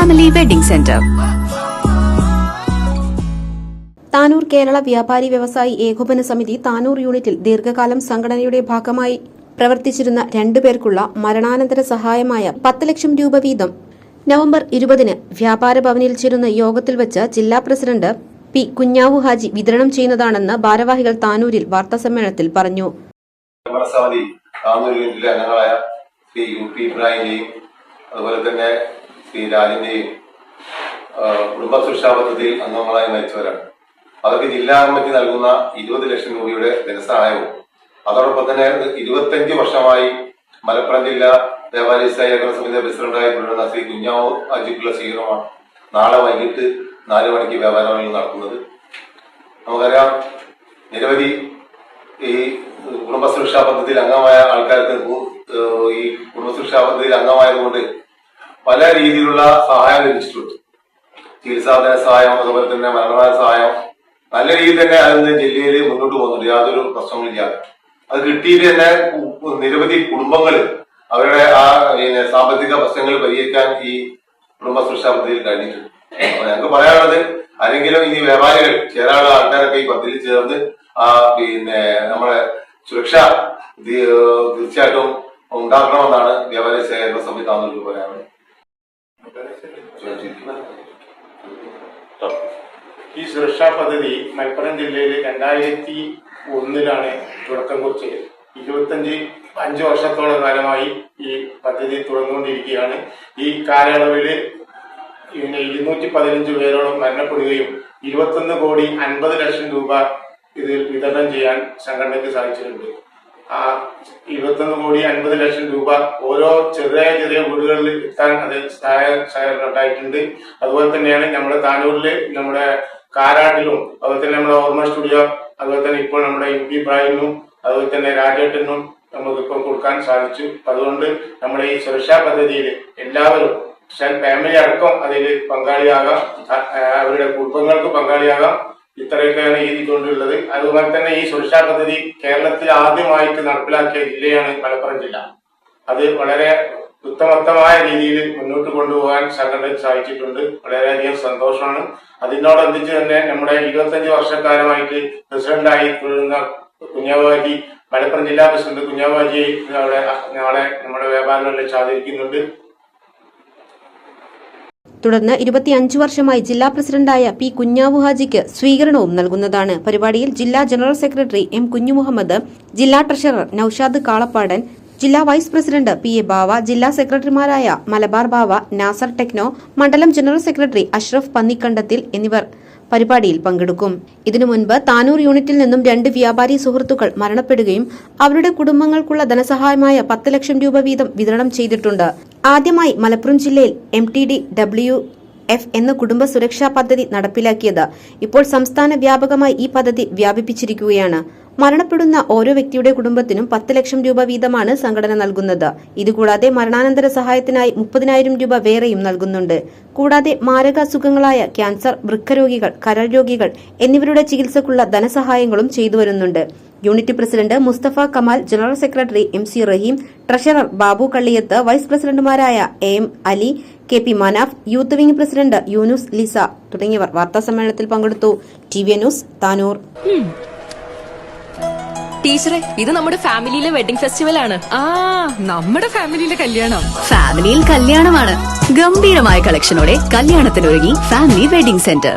Family wedding centre Tanur Kerala വ്യാപാരി വ്യവസായി ഏകോപന സമിതി താനൂർ യൂണിറ്റിൽ ദീർഘകാലം സംഘടനയുടെ ഭാഗമായി പ്രവർത്തിച്ചിരുന്ന രണ്ടുപേർക്കുള്ള മരണാനന്തര സഹായമായ പത്ത് ലക്ഷം രൂപ വീതം. നവംബർ ഇരുപതിന് വ്യാപാര ഭവനിൽ ചേരുന്ന യോഗത്തിൽ വെച്ച് ജില്ലാ പ്രസിഡന്റ് പി കുഞ്ഞാവു ഹാജി വിതരണം ചെയ്യുന്നതാണെന്ന് ഭാരവാഹികൾ താനൂരിൽ വാർത്താസമ്മേളനത്തിൽ പറഞ്ഞു. അതുപോലെ തന്നെ ശ്രീ രാജിന്റെയും ആ, കുടുംബ സുരക്ഷാ പദ്ധതിയിൽ അംഗങ്ങളായി മരിച്ചവരാണ്. അവർക്ക് ജില്ലാ കമ്മിറ്റി നൽകുന്ന ഇരുപത് ലക്ഷം രൂപയുടെ ധനസഹായവും അതോടൊപ്പം തന്നെ ഇരുപത്തഞ്ച് വർഷമായി മലപ്പുറം ജില്ലാ ദേവാലയ സഹകരണ സമിതി പ്രസിഡന്റായി തുടരുന്ന ശ്രീ കുഞ്ഞാവൂർ അജിക്കുള്ള സ്വീകരണമാണ് നാളെ വൈകിട്ട് നാല് മണിക്ക് വ്യാപാരങ്ങളിൽ നടക്കുന്നത്. നമുക്കറിയാം നിരവധി ഈ കുടുംബ സുരക്ഷാ പദ്ധതിയിൽ അംഗമായ ആൾക്കാർക്ക് ഈ കുടുംബ സുരക്ഷാ പദ്ധതിയിൽ അംഗമായതുകൊണ്ട് പല രീതിയിലുള്ള സഹായം ലഭിച്ചിട്ടുണ്ട്. ചികിത്സാധന സഹായം അതുപോലെ തന്നെ മരണമായ സഹായം. നല്ല രീതിയിൽ തന്നെ അതിന് ജില്ലയിൽ മുന്നോട്ട് പോകുന്നുണ്ട്. യാതൊരു പ്രശ്നങ്ങളില്ലാതെ അത് കിട്ടിയിട്ട് തന്നെ നിരവധി കുടുംബങ്ങൾ അവരുടെ ആ പിന്നെ സാമ്പത്തിക പ്രശ്നങ്ങൾ പരിഹരിക്കാൻ ഈ കുടുംബ സുരക്ഷാ പദ്ധതിയിൽ കഴിഞ്ഞിട്ടുണ്ട്. അപ്പൊ ഞങ്ങൾക്ക് പറയാനുള്ളത് ആരെങ്കിലും ഇനി വ്യാപാരികൾ ചേരാനുള്ള ആൾക്കാരൊക്കെ ഈ പദ്ധതിയിൽ ചേർന്ന് ആ പിന്നെ നമ്മുടെ സുരക്ഷ തീർച്ചയായിട്ടും ഉണ്ടാക്കണമെന്നാണ് വ്യാപാരി സേവന സംവിധാനം പറയാനുള്ളത് ഈ സുരക്ഷാ പദ്ധതി മലപ്പുറം ജില്ലയിൽ രണ്ടായിരത്തി ഒന്നിലാണ് തുടക്കം കുറിച്ചത്. ഇരുപത്തഞ്ച് അഞ്ച് വർഷത്തോളം കാലമായി ഈ പദ്ധതി തുടർന്നുകൊണ്ടിരിക്കുകയാണ്. ഈ കാലയളവിൽ ഇരുന്നൂറ്റി പതിനഞ്ച് പേരോളം മരണപ്പെടുകയും ഇരുപത്തൊന്ന് കോടി അൻപത് ലക്ഷം രൂപ ഇതിൽ വിതരണം ചെയ്യാൻ സംഘടനയ്ക്ക് സാധിച്ചിട്ടുണ്ട്. ആ ഇരുപത്തൊന്ന് കോടി അൻപത് ലക്ഷം രൂപ ഓരോ ചെറിയ ചെറിയ വീടുകളിൽ എത്താൻ അത് സഹായ സഹകരണം ഉണ്ടായിട്ടുണ്ട്. അതുപോലെ തന്നെയാണ് നമ്മുടെ താനൂരിൽ നമ്മുടെ കാരാട്ടിലും അതുപോലെ തന്നെ നമ്മുടെ ഓർമ്മ സ്റ്റുഡിയോ അതുപോലെ തന്നെ ഇപ്പോൾ നമ്മുടെ എം പി പ്രായനും അതുപോലെ തന്നെ രാജേട്ടനും നമുക്കിപ്പോൾ കൊടുക്കാൻ സാധിച്ചു. അതുകൊണ്ട് നമ്മുടെ ഈ സുരക്ഷാ പദ്ധതിയിൽ എല്ലാവരും ഫാമിലി അടക്കം അതിൽ പങ്കാളിയാകാം. അവരുടെ കുടുംബങ്ങൾക്ക് പങ്കാളിയാകാം. ഇത്രയൊക്കെയാണ് ഈ കൊണ്ടുള്ളത് അതുപോലെ തന്നെ ഈ സുരക്ഷാ പദ്ധതി കേരളത്തിൽ ആദ്യമായിട്ട് നടപ്പിലാക്കിയ ജില്ലയാണ് മലപ്പുറം ജില്ല. അത് വളരെ ഉത്തമോത്തമായ രീതിയിൽ മുന്നോട്ട് കൊണ്ടുപോകാൻ സംഘടനയ്ക്ക് സാധിച്ചിട്ടുണ്ട്. വളരെയധികം സന്തോഷമാണ്. അതിനോടൊന്നിച്ച് തന്നെ നമ്മുടെ ഇരുപത്തഞ്ച് വർഷക്കാലമായിട്ട് പ്രസിഡന്റായി തുടരുന്ന കുഞ്ഞാബാജി മലപ്പുറം ജില്ലാ പ്രസിഡന്റ് കുഞ്ഞാബാജിയെ അവിടെ നാളെ നമ്മുടെ വ്യാപാരങ്ങളിൽ സാധിക്കുന്നുണ്ട് തുടർന്ന് ഇരുപത്തിയഞ്ചു വർഷമായി ജില്ലാ പ്രസിഡന്റായ പി കുഞ്ഞാവു ഹാജിക്ക് സ്വീകരണവും നൽകുന്നതാണ്. പരിപാടിയിൽ ജില്ലാ ജനറൽ സെക്രട്ടറി എം കുഞ്ഞുമുഹമ്മദ് ജില്ലാ ട്രഷറർ നൌഷാദ് കാളപ്പാടൻ ജില്ലാ vice president P A Bava ജില്ലാ സെക്രട്ടറിമാരായ മലബാർ ബാവ നാസർ ടെക്നോ മണ്ഡലം ജനറൽ സെക്രട്ടറി അഷ്റഫ് പന്നിക്കണ്ടത്തിൽ എന്നിവർ പരിപാടിയിൽ പങ്കെടുക്കും. ഇതിനു മുൻപ് താനൂർ യൂണിറ്റിൽ നിന്നും രണ്ട് വ്യാപാരി സുഹൃത്തുക്കൾ മരണപ്പെടുകയും അവരുടെ കുടുംബങ്ങൾക്കുള്ള ധനസഹായമായ പത്ത് ലക്ഷം രൂപ വീതം വിതരണം ചെയ്തിട്ടുണ്ട്. ആദ്യമായി മലപ്പുറം ജില്ലയിൽ M T D W F എന്ന കുടുംബ സുരക്ഷാ പദ്ധതി നടപ്പിലാക്കിയത് ഇപ്പോൾ സംസ്ഥാന വ്യാപകമായി ഈ പദ്ധതി വ്യാപിപ്പിച്ചിരിക്കുകയാണ്. മരണപ്പെടുന്ന ഓരോ വ്യക്തിയുടെ കുടുംബത്തിനും പത്ത് ലക്ഷം രൂപ വീതമാണ് സംഘടന നൽകുന്നത്. ഇതുകൂടാതെ മരണാനന്തര സഹായത്തിനായി മുപ്പതിനായിരം രൂപ വേറെയും നൽകുന്നുണ്ട്. കൂടാതെ മാരകാസുഖങ്ങളായ ക്യാൻസർ വൃക്കരോഗികൾ കരൾ രോഗികൾ എന്നിവരുടെ ചികിത്സക്കുള്ള ധനസഹായങ്ങളും ചെയ്തു വരുന്നുണ്ട് unit president Musthafa Kamal general secretary M C Rahim treasurer Babu Kalliyath vice പ്രസിഡന്റുമാരായ A M Ali K P Manaf youth wing president Yunus Lisa തുടങ്ങിയവർ വാർത്താ സമ്മേളനത്തിൽ പങ്കെടുത്തു. T V news Tanur. ടീച്ചറെ ഇത് നമ്മുടെ ഫാമിലിയിലെ വെഡിംഗ് ഫെസ്റ്റിവൽ ആണ്. ആ നമ്മുടെ ഫാമിലിയിലെ കല്യാണം. ഫാമിലിയിൽ കല്യാണമാണ്. ഗംഭീരമായ കളക്ഷനോടെ കല്യാണത്തിനൊരുങ്ങി ഫാമിലി വെഡിംഗ് സെന്റർ.